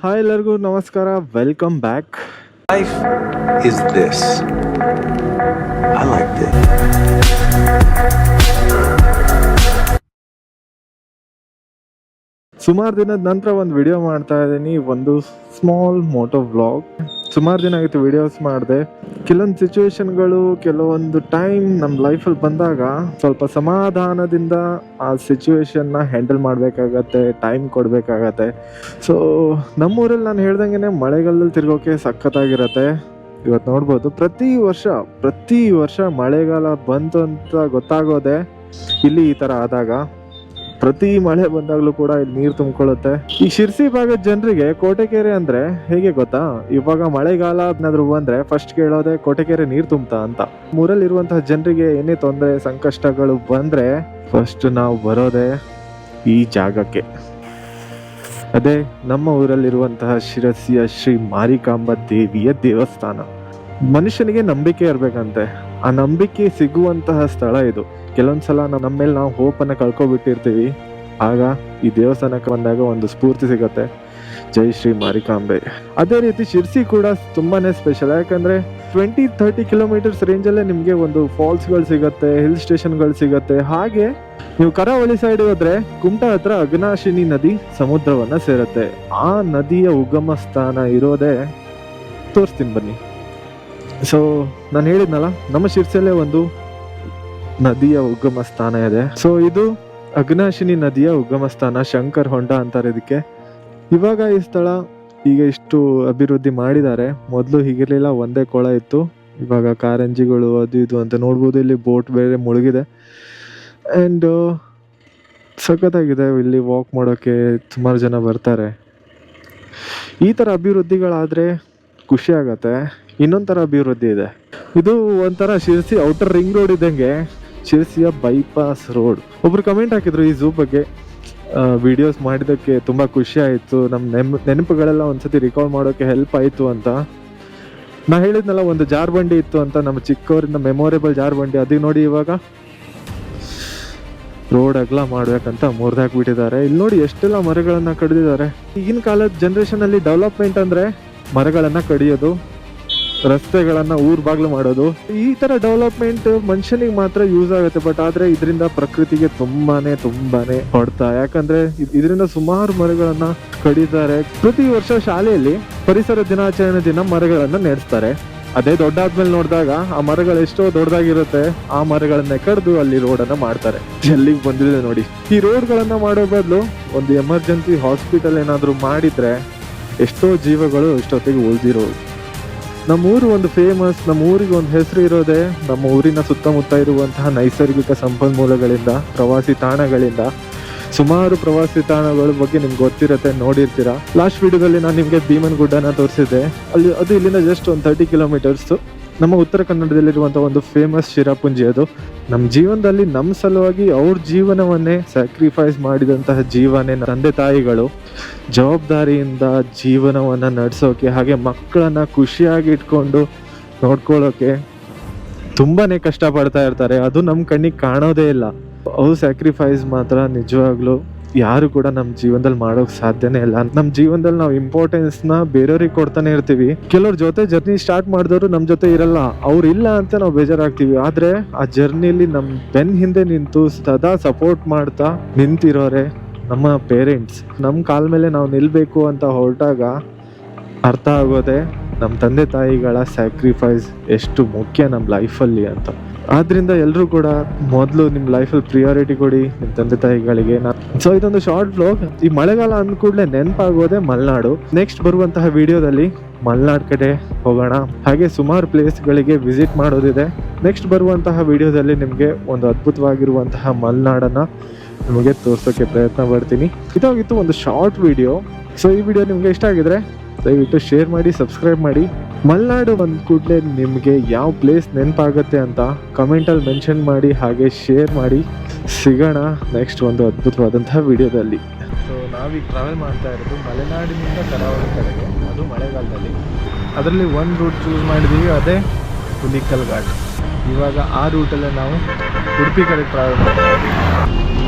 Hi ಎಲ್ಲರಿಗೂ ನಮಸ್ಕಾರ welcome back life is this I like this. ಸುಮಾರು ದಿನದ ನಂತರ ಒಂದು ವಿಡಿಯೋ ಮಾಡ್ತಾ ಇದ್ದೀನಿ ಒಂದು ಸ್ಮಾಲ್ ಮೋಟೋ ವ್ಲಾಗ್ ಸುಮಾರು ದಿನ ಆಗಿತ್ತು ವಿಡಿಯೋಸ್ ಮಾಡಿದೆ. ಕೆಲವೊಂದು ಸಿಚುವೇಶನ್ಗಳು ಕೆಲವೊಂದು ಟೈಮ್ ನಮ್ಮ ಲೈಫಲ್ಲಿ ಬಂದಾಗ ಸ್ವಲ್ಪ ಸಮಾಧಾನದಿಂದ ಆ ಸಿಚುವೇಶನ್ನ ಹ್ಯಾಂಡಲ್ ಮಾಡಬೇಕಾಗತ್ತೆ ಟೈಮ್ ಕೊಡಬೇಕಾಗತ್ತೆ. ಸೊ ನಮ್ಮೂರಲ್ಲಿ ನಾನು ಹೇಳ್ದಂಗೆ ಮಳೆಗಾಲದಲ್ಲಿ ತಿರ್ಗೋಕೆ ಸಖತ್ತಾಗಿರತ್ತೆ. ಇವತ್ತು ನೋಡ್ಬೋದು, ಪ್ರತಿ ವರ್ಷ ಪ್ರತಿ ವರ್ಷ ಮಳೆಗಾಲ ಬಂತು ಅಂತ ಗೊತ್ತಾಗೋದೆ ಇಲ್ಲಿ ಈ ಥರ ಆದಾಗ. ಪ್ರತಿ ಮಳೆ ಬಂದಾಗ್ಲೂ ಕೂಡ ಇಲ್ಲಿ ನೀರು ತುಂಬಿಕೊಳ್ಳುತ್ತೆ. ಈ ಶಿರ್ಸಿ ಭಾಗದ ಜನರಿಗೆ ಕೋಟೆಕೆರೆ ಅಂದ್ರೆ ಹೇಗೆ ಗೊತ್ತಾ? ಇವಾಗ ಮಳೆಗಾಲ ಏನಾದ್ರು ಬಂದ್ರೆ ಫಸ್ಟ್ ಕೇಳೋದೆ ಕೋಟೆಕೆರೆ ನೀರು ತುಂಬ್ತಾ ಅಂತ. ಊರಲ್ಲಿ ಇರುವಂತಹ ಜನರಿಗೆ ಏನೇ ತೊಂದರೆ, ಸಂಕಷ್ಟಗಳು ಬಂದ್ರೆ ಫಸ್ಟ್ ನಾವು ಬರೋದೆ ಈ ಜಾಗಕ್ಕೆ. ಅದೇ ನಮ್ಮ ಊರಲ್ಲಿರುವಂತಹ ಶಿರಸಿಯ ಶ್ರೀ ಮಾರಿಕಾಂಬ ದೇವಿಯ ದೇವಸ್ಥಾನ. ಮನುಷ್ಯನಿಗೆ ನಂಬಿಕೆ ಇರಬೇಕಂತೆ. ಆ ನಂಬಿಕೆ ಸಿಗುವಂತಹ ಸ್ಥಳ ಇದು. ಕೆಲವೊಂದ್ಸಲ ನಾವು ನಮ್ಮ ಮೇಲೆ ನಾವು ಹೋಪನ್ನು ಕಳ್ಕೊಬಿಟ್ಟಿರ್ತೀವಿ. ಆಗ ಈ ದೇವಸ್ಥಾನಕ್ಕೆ ಬಂದಾಗ ಒಂದು ಸ್ಫೂರ್ತಿ ಸಿಗತ್ತೆ. ಜೈ ಶ್ರೀ ಮಾರಿಕಾಂಬೆ. ಅದೇ ರೀತಿ ಶಿರ್ಸಿ ಕೂಡ ತುಂಬಾನೇ ಸ್ಪೆಷಲ್ ಯಾಕಂದ್ರೆ ಟ್ವೆಂಟಿ ತರ್ಟಿ ಕಿಲೋಮೀಟರ್ಸ್ ರೇಂಜಲ್ಲೇ ನಿಮಗೆ ಒಂದು ಫಾಲ್ಸ್ಗಳು ಸಿಗುತ್ತೆ ಹಿಲ್ ಸ್ಟೇಷನ್ಗಳು ಸಿಗುತ್ತೆ. ಹಾಗೆ ನೀವು ಕರಾವಳಿ ಸೈಡ್ ಹೋದ್ರೆ ಕುಮಟಾ ಹತ್ರ ಅಗ್ನಾಶಿನಿ ನದಿ ಸಮುದ್ರವನ್ನ ಸೇರುತ್ತೆ. ಆ ನದಿಯ ಉಗಮ ಸ್ಥಾನ ಇರೋದೇ ತೋರಿಸ್ತೀನಿ ಬನ್ನಿ. ಸೊ ನಾನು ಹೇಳಿದ್ನಲ್ಲ, ನಮ್ಮ ಶಿರ್ಸಿಯಲ್ಲೇ ಒಂದು ನದಿಯ ಉಗಮ ಸ್ಥಾನ ಇದೆ. ಸೊ ಇದು ಅಗ್ನಾಶಿನಿ ನದಿಯ ಉಗಮ ಸ್ಥಾನ ಶಂಕರ್ ಹೊಂಡ ಅಂತಾರೆ ಇದಕ್ಕೆ. ಇವಾಗ ಈ ಸ್ಥಳ ಈಗ ಇಷ್ಟು ಅಭಿವೃದ್ಧಿ ಮಾಡಿದ್ದಾರೆ. ಮೊದಲು ಹೀಗಿರ್ಲಿಲ್ಲ, ಒಂದೇ ಕೊಳ ಇತ್ತು. ಇವಾಗ ಕಾರಂಜಿಗಳು ಅದು ಇದು ಅಂತ ನೋಡ್ಬೋದು, ಇಲ್ಲಿ ಬೋಟ್ ಬೇರೆ ಮುಳುಗಿದೆ. ಆ್ಯಂಡ್ ಸಖತ್ತಾಗಿದೆ, ಇಲ್ಲಿ ವಾಕ್ ಮಾಡೋಕ್ಕೆ ಸುಮಾರು ಜನ ಬರ್ತಾರೆ. ಈ ಥರ ಅಭಿವೃದ್ಧಿಗಳಾದರೆ ಖುಷಿ ಇನ್ನೊಂಥರ ಅಭಿವೃದ್ಧಿ ಇದೆ. ಇದು ಒಂಥರ ಶಿರ್ಸಿ ಔಟರ್ ರಿಂಗ್ ರೋಡ್ ಇದ್ದಂಗೆ. ಶಿರ್ಸಿಯ ಬೈಪಾಸ್ ರೋಡ್ ಒಬ್ರು ಕಮೆಂಟ್ ಹಾಕಿದ್ರು ಈ ಝೂ ಬಗ್ಗೆ. ವಿಡಿಯೋಸ್ ಮಾಡಿದ್ದಕ್ಕೆ ತುಂಬ ಖುಷಿ ಆಯಿತು. ನಮ್ಮ ನೆಮ್, ನೆನಪುಗಳೆಲ್ಲ ಒಂದ್ಸತಿ ರಿಕಾಲ್ ಮಾಡೋಕ್ಕೆ ಹೆಲ್ಪ್ ಆಯಿತು ಅಂತ. ನಾ ಹೇಳಿದ್ನಲ್ಲ, ಒಂದು ಜಾರ್ ಬಂಡಿ ಇತ್ತು ಅಂತ. ನಮ್ಮ ಚಿಕ್ಕವರಿಂದ ಮೆಮೊರೇಬಲ್ ಜಾರ್ ಬಂಡಿ ಅದಕ್ಕೆ ನೋಡಿ ಇವಾಗ. ರೋಡ್ ಅಗ್ಲ ಮಾಡ್ಬೇಕಂತ ಮುರಿದಾಕ್ಬಿಟ್ಟಿದ್ದಾರೆ. ಇಲ್ಲಿ ನೋಡಿ ಎಷ್ಟೆಲ್ಲ ಮರಗಳನ್ನ ಕಡಿದಿದ್ದಾರೆ. ಈಗಿನ ಕಾಲದ ಅಲ್ಲಿ ಡೆವಲಪ್ಮೆಂಟ್ ಅಂದ್ರೆ ಮರಗಳನ್ನ ಕಡಿಯೋದು. ರಸ್ತೆಗಳನ್ನ ಊರ್ ಬಾಗ್ಲು ಮಾಡೋದು. ಈ ತರ ಡೆವಲಪ್ಮೆಂಟ್ ಮನುಷ್ಯನಿಗೆ ಮಾತ್ರ ಯೂಸ್ ಆಗುತ್ತೆ ಬಟ್ ಆದ್ರೆ ಇದರಿಂದ ಪ್ರಕೃತಿಗೆ ತುಂಬಾನೇ ತುಂಬಾನೇ ಹೊಡ್ತಾ. ಯಾಕಂದ್ರೆ ಇದ್- ಇದರಿಂದ ಸುಮಾರು ಮರಗಳನ್ನ ಕಡಿತಾರೆ ಪ್ರತಿ ವರ್ಷ ಶಾಲೆಯಲ್ಲಿ ಪರಿಸರ ದಿನಾಚರಣೆ ದಿನ ಮರಗಳನ್ನ ನೆಡ್ಸ್ತಾರೆ. ಅದೇ ದೊಡ್ಡಾದ್ಮೇಲೆ ನೋಡಿದಾಗ ಆ ಮರಗಳು ಎಷ್ಟೋ ದೊಡ್ಡದಾಗಿರುತ್ತೆ. ಆ ಮರಗಳನ್ನ ಕಡ್ದು ಅಲ್ಲಿ ರೋಡ್ ಅನ್ನ ಮಾಡ್ತಾರೆ. ಎಲ್ಲಿಗೆ ಬಂದಿದೆ ನೋಡಿ. ಈ ರೋಡ್ಗಳನ್ನ ಮಾಡೋ ಬದಲು ಒಂದು ಎಮರ್ಜೆನ್ಸಿ ಹಾಸ್ಪಿಟಲ್ ಏನಾದ್ರು ಮಾಡಿದ್ರೆ ಎಷ್ಟೋ ಜೀವಗಳು ಎಷ್ಟೊತ್ತಿಗೆ ಉಳಿದಿರೋದು ನಮ್ಮ ಊರು ಒಂದು ಫೇಮಸ್ ನಮ್ಮ ಊರಿಗೆ ಒಂದು ಹೆಸರು ಇರೋದೇ ನಮ್ಮ ಊರಿನ ಸುತ್ತಮುತ್ತ ಇರುವಂತಹ ನೈಸರ್ಗಿಕ ಸಂಪನ್ಮೂಲಗಳಿಂದ, ಪ್ರವಾಸಿ ತಾಣಗಳಿಂದ. ಸುಮಾರು ಪ್ರವಾಸಿ ತಾಣಗಳ ಬಗ್ಗೆ ನಿಮ್ಗೆ ಗೊತ್ತಿರತ್ತೆ, ನೋಡಿರ್ತೀರಾ? ಲಾಸ್ಟ್ ವಿಡಿಯೋದಲ್ಲಿ ನಾನು ನಿಮಗೆ ಭೀಮನ್ ಗುಡ್ಡನ ತೋರಿಸಿದ್ದೆ. ಅಲ್ಲಿ, ಅದು ಇಲ್ಲಿಂದ ಜಸ್ಟ್ ಒಂದು ತರ್ಟಿ ಕಿಲೋಮೀಟರ್ಸ್ ನಮ್ಮ ಉತ್ತರ ಕನ್ನಡದಲ್ಲಿರುವಂಥ ಒಂದು ಫೇಮಸ್ ಶಿರಾಪುಂಜಿ ಅದು. ನಮ್ಮ ಜೀವನದಲ್ಲಿ ನಮ್ಮ ಸಲುವಾಗಿ ಅವ್ರ ಜೀವನವನ್ನೇ ಸ್ಯಾಕ್ರಿಫೈಸ್ ಮಾಡಿದಂತಹ ಜೀವನೇ ತಂದೆ ತಾಯಿಗಳು ಜವಾಬ್ದಾರಿಯಿಂದ ಜೀವನವನ್ನು ನಡೆಸೋಕೆ ಹಾಗೆ ಮಕ್ಕಳನ್ನ ಖುಷಿಯಾಗಿ ಇಟ್ಕೊಂಡು ನೋಡ್ಕೊಳ್ಳೋಕೆ ತುಂಬಾ ಕಷ್ಟಪಡ್ತಾ ಇರ್ತಾರೆ. ಅದು ನಮ್ಮ ಕಣ್ಣಿಗೆ ಕಾಣೋದೇ ಇಲ್ಲ. ಅವು ಸ್ಯಾಕ್ರಿಫೈಸ್ ಮಾತ್ರ ನಿಜವಾಗ್ಲೂ ಯಾರು ಕೂಡ ನಮ್ಮ ಜೀವನದಲ್ಲಿ ಮಾಡೋಕ್ ಸಾಧ್ಯನೇ ಇಲ್ಲ. ನಮ್ಮ ಜೀವನದಲ್ಲಿ ನಾವು ಇಂಪಾರ್ಟೆನ್ಸ್ನ ಬೇರೆಯವ್ರಿಗೆ ಕೊಡ್ತಾನೆ ಇರ್ತೀವಿ. ಕೆಲವ್ರ ಜೊತೆ ಜರ್ನಿ ಸ್ಟಾರ್ಟ್ ಮಾಡಿದವರು ನಮ್ಮ ಜೊತೆ ಇರಲ್ಲ. ಅವ್ರು ಇಲ್ಲ ಅಂತ ನಾವು ಬೇಜಾರಾಗ್ತೀವಿ. ಆದ್ರೆ ಆ ಜರ್ನಿಲಿ ನಮ್ಮ ಬೆನ್ ಹಿಂದೆ ನಿಂತು ಸದಾ ಸಪೋರ್ಟ್ ಮಾಡ್ತಾ ನಿಂತಿರೋರೆ ನಮ್ಮ ಪೇರೆಂಟ್ಸ್ ನಮ್ಮ ಕಾಲ ಮೇಲೆ ನಾವು ನಿಲ್ಬೇಕು ಅಂತ ಹೊರಟಾಗ ಅರ್ಥ ಆಗೋದೆ ನಮ್ಮ ತಂದೆ ತಾಯಿಗಳ ಸ್ಯಾಕ್ರಿಫೈಸ್ ಎಷ್ಟು ಮುಖ್ಯ ನಮ್ಮ ಲೈಫಲ್ಲಿ ಅಂತ. ಆದ್ರಿಂದ ಎಲ್ಲರೂ ಕೂಡ ಮೊದಲು ನಿಮ್ಮ ಲೈಫಲ್ಲಿ ಪ್ರಿಯಾರಿಟಿ ಕೊಡಿ ನಿಮ್ಮ ತಂದೆ ತಾಯಿಗಳಿಗೆ. ಸೊ ಇದೊಂದು ಶಾರ್ಟ್ ವ್ಲಾಗ್ ಈ ಮಳೆಗಾಲ ಅಂದ ಕೂಡಲೇ ನೆನಪಾಗೋದೆ ಮಲೆನಾಡು. ನೆಕ್ಸ್ಟ್ ಬರುವಂತಹ ವಿಡಿಯೋದಲ್ಲಿ ಮಲೆನಾಡ್ ಕಡೆ ಹೋಗೋಣ. ಹಾಗೆ ಸುಮಾರು ಪ್ಲೇಸ್ಗಳಿಗೆ ವಿಸಿಟ್ ಮಾಡೋದಿದೆ. ನೆಕ್ಸ್ಟ್ ಬರುವಂತಹ ವಿಡಿಯೋದಲ್ಲಿ ನಿಮಗೆ ಒಂದು ಅದ್ಭುತವಾಗಿರುವಂತಹ ಮಲೆನಾಡನ್ನ ನಿಮಗೆ ತೋರ್ಸೋಕೆ ಪ್ರಯತ್ನ ಪಡ್ತೀನಿ. ಇದಾಗಿತ್ತು ಒಂದು ಶಾರ್ಟ್ ವಿಡಿಯೋ ಸೊ ಈ ವಿಡಿಯೋ ನಿಮಗೆ ಇಷ್ಟ ಆಗಿದ್ರೆ ದಯವಿಟ್ಟು ಶೇರ್ ಮಾಡಿ ಸಬ್ಸ್ಕ್ರೈಬ್ ಮಾಡಿ. ಮಲೆನಾಡು ಬಂದ ಕೂಡಲೇ ನಿಮಗೆ ಯಾವ ಪ್ಲೇಸ್ ನೆನಪಾಗುತ್ತೆ ಅಂತ ಕಮೆಂಟಲ್ಲಿ ಮೆನ್ಷನ್ ಮಾಡಿ ಹಾಗೆ ಶೇರ್ ಮಾಡಿ ಸಿಗೋಣ ನೆಕ್ಸ್ಟ್ ಒಂದು ಅದ್ಭುತವಾದಂತಹ ವಿಡಿಯೋದಲ್ಲಿ ಸೊ ನಾವೀಗ ಟ್ರಾವೆಲ್ ಮಾಡ್ತಾ ಇರೋದು ಮಲೆನಾಡಿನಿಂದ ಕರಾವಳಿ ಕಡೆಗೆ, ಅದು ಮಳೆಗಾಲದಲ್ಲಿ. ಅದರಲ್ಲಿ ಒಂದು ರೂಟ್ ಚೂಸ್ ಮಾಡಿದ್ದೀವಿ ಅದೇ ಹುಲಿಕಲ್ ಘಾಟ್. ಇವಾಗ ಆ ರೂಟಲ್ಲೇ ನಾವು ಉಡುಪಿ ಕಡೆ ಟ್ರಾವೆಲ್ ಮಾಡ್ತಾ ಇದ್ದೀವಿ.